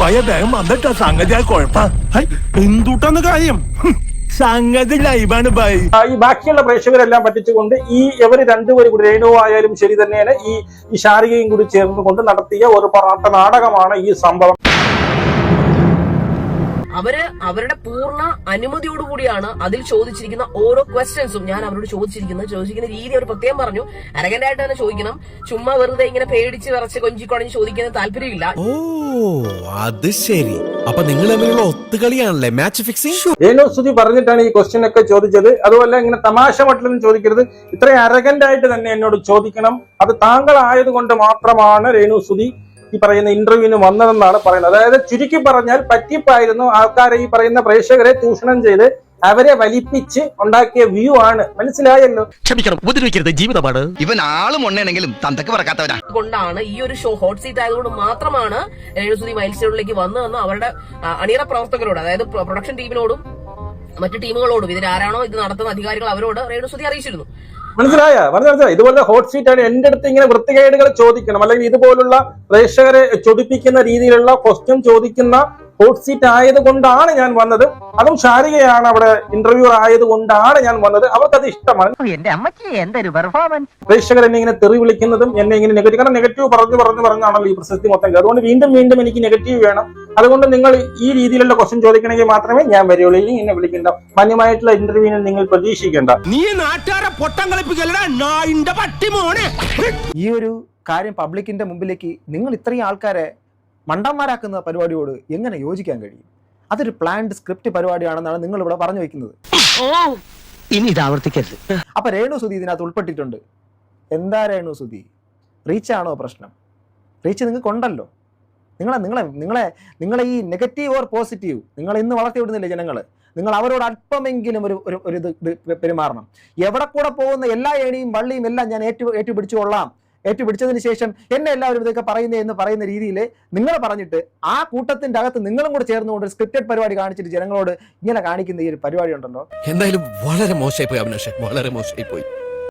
പയ വേഗം വന്നിട്ടാ. സംഗതി കുഴപ്പ. എന്തുട്ടാന്ന് കാര്യം? സംഗതി ലൈവാണ് ബൈ. ഈ ബാക്കിയുള്ള പ്രേക്ഷകരെല്ലാം പറ്റിച്ചുകൊണ്ട് ഈ ഇവർ രണ്ടുപേരും കൂടി രേണു ആയാലും ശരി തന്നെയാണ് ഈ ഈ ശാരികയും കൂടി ചേർന്നുകൊണ്ട് നടത്തിയ ഒരു പൊറാട്ട നാടകമാണ് ഈ സംഭവം. അവർ അവരുടെ പൂർണ അനുമതിയോടുകൂടിയാണ് അതിൽ ചോദിച്ചിരിക്കുന്ന ഓരോ ക്വസ്റ്റ്യൻസും ഞാൻ അവരോട് ചോദിച്ചിരിക്കുന്നത് ചോദിച്ചിരിക്കുന്ന രീതി അവർ പ്രത്യേകം പറഞ്ഞു. അരകന്റ് ആയിട്ട് തന്നെ ചോദിക്കണം. ചുമ്മാ വെറുതെ ഇങ്ങനെ പേടിച്ച് വിറച്ച് കൊഞ്ചി കുഴഞ്ഞ് ചോദിക്കുന്ന താല്പര്യമില്ല. ഓ അത് ശരി. അപ്പൊ നിങ്ങൾ തമ്മിലുള്ള ഒത്തുകളിയാണല്ലേ? മാച്ച് ഫിക്സിംഗ് രേണു സ്തുതി പറഞ്ഞിട്ടാണ് ഈ ക്വസ്റ്റ്യൻ ഒക്കെ ചോദിച്ചത്. അതുപോലെ ഇങ്ങനെ തമാശ മട്ടിലൊന്നും ചോദിക്കരുത്. ഇത്രയും അരകന്റ് ആയിട്ട് തന്നെ എന്നോട് ചോദിക്കണം. അത് താങ്കൾ ആയതുകൊണ്ട് മാത്രമാണ് രേണു സ്തുതി ഈ പറയുന്ന ഇന്റർവ്യൂവിന് വന്നതെന്നാണ് പറയുന്നത്. അതായത് ചുരുക്കി പറഞ്ഞാൽ പറ്റിപ്പായിരുന്നു ആൾക്കാരെ ഈ പറയുന്ന പ്രേക്ഷകരെ ചൂഷണം ചെയ്ത് അവരെ വലിപ്പിച്ച് ഉണ്ടാക്കിയ വ്യൂ ആണ്. മനസ്സിലായല്ലോ? ക്ഷമിക്കണം ഉപദ്രവിക്കരുത്. ജീവിതമാണ്. ഇവൻ ആളും ഉണ്ടെങ്കിലും തന്തക്ക് പറക്കാത്തവരാണ് കൊണ്ടാണ് ഈ ഒരു ഷോ ഹോട്ട് സീറ്റ് ആയതുകൊണ്ട് മാത്രമാണ് രേണുസുതി മൈൽ സ്റ്റോണിലേക്ക് വന്നതെന്ന് അവരുടെ അണിയറ പ്രവർത്തകരോട് അതായത് പ്രൊഡക്ഷൻ ടീമിനോടും മറ്റു ടീമുകളോടും ഇതിൽ ആരാണോ ഇത് നടത്തുന്ന അധികാരികൾ അവരോട് രേണുസുതി അറിയിച്ചിരുന്നു. മനസ്സിലായ? മനസ്സിലായി? ഇതുപോലെ ഹോട്ട് സീറ്റ് ആണ് എന്റെ അടുത്ത് ഇങ്ങനെ വൃത്തികേടുകൾ ചോദിക്കണം. അല്ലെങ്കിൽ ഇതുപോലുള്ള പ്രേക്ഷകരെ ചൊടിപ്പിക്കുന്ന രീതിയിലുള്ള ക്വസ്റ്റ്യൻ ചോദിക്കുന്ന ഹോട്ട് സീറ്റ് ആയതുകൊണ്ടാണ് ഞാൻ വന്നത്. അതും ശാരികയാണ് അവിടെ ഇന്റർവ്യൂ ആയതുകൊണ്ടാണ് ഞാൻ വന്നത്. അവർക്കത് ഇഷ്ടമാണ്. എന്റെ അമ്മച്ചി എന്തൊരു പെർഫോമൻസ് പ്രേക്ഷകർ എന്നെ ഇങ്ങനെ തെറി വിളിക്കുന്നതും എന്നെ ഇങ്ങനെ നെഗറ്റീവ് കാരണം നെഗറ്റീവ് പറഞ്ഞു പറഞ്ഞു പറഞ്ഞാണല്ലോ ഈ പ്രശസ്തി മൊത്തം. അതുകൊണ്ട് വീണ്ടും വീണ്ടും എനിക്ക് നെഗറ്റീവ് വേണം. അതുകൊണ്ട് നിങ്ങൾ ഈ രീതിയിലുള്ള ക്വസ്റ്റ്യൻ ചോദിക്കണമെങ്കിൽ മാത്രമേ ഞാൻ വരികയുള്ളൂ ഇല്ലെങ്കിൽ എന്നെ വിളിക്കണ്ട. മാന്യമായിട്ടുള്ള ഇന്റർവ്യൂവിന് നിങ്ങൾ പ്രതീക്ഷിക്കേണ്ട. നീ നാട്ടുകാരെ പൊട്ടം കളിപ്പിക്കലടാ നായിന്റെ പട്ടി മോനെ. ഈ ഒരു കാര്യം പബ്ലിക്കിന്റെ മുമ്പിലേക്ക് നിങ്ങൾ ഇത്രയും ആൾക്കാരെ മണ്ടന്മാരാക്കുന്ന പരിപാടിയോട് എങ്ങനെ യോജിക്കാൻ കഴിയും? അതൊരു പ്ലാൻഡ് സ്ക്രിപ്റ്റ് പരിപാടിയാണെന്നാണ് നിങ്ങൾ ഇവിടെ പറഞ്ഞു വെക്കുന്നത്. ഇനി ഇത് ആവർത്തിക്കരുത്. അപ്പൊ രേണു സുധി ഇതിനകത്ത് ഉൾപ്പെട്ടിട്ടുണ്ട്. എന്താ രേണു സുധി? റീച്ചാണോ പ്രശ്നം? റീച്ച് നിങ്ങൾക്ക് ഉണ്ടല്ലോ. നിങ്ങളെ നിങ്ങളെ നിങ്ങളെ നിങ്ങളെ ഈ നെഗറ്റീവ് ഓർ പോസിറ്റീവ് നിങ്ങൾ ഇന്ന് വളർത്തിവിടുന്നില്ലേ ജനങ്ങൾ നിങ്ങൾ അവരോട് അല്പമെങ്കിലും ഒരു ഒരു ഒരു ഇത് പെരുമാറണം. എവിടെ കൂടെ പോകുന്ന എല്ലാ ഏണിയും വള്ളിയും എല്ലാം ഞാൻ ഏറ്റു ഏറ്റുപിടിച്ചു കൊള്ളാം ഏറ്റുപിടിച്ചതിന് ശേഷം എന്നെ എല്ലാവരും ഇതൊക്കെ പറയുന്നേ എന്ന് പറയുന്ന രീതിയിൽ നിങ്ങൾ പറഞ്ഞിട്ട് ആ കൂട്ടത്തിന്റെ അകത്ത് നിങ്ങളും കൂടെ ചേർന്നുകൊണ്ട് ഒരു സ്ക്രിപ്റ്റഡ് പരിപാടി കാണിച്ചിട്ട് ജനങ്ങളോട് ഇങ്ങനെ കാണിക്കുന്ന ഈ ഒരു പരിപാടി ഉണ്ടല്ലോ. എന്തായാലും വളരെ മോശമായി പോയി അഭിനാഷ് വളരെ മോശമായി പോയി.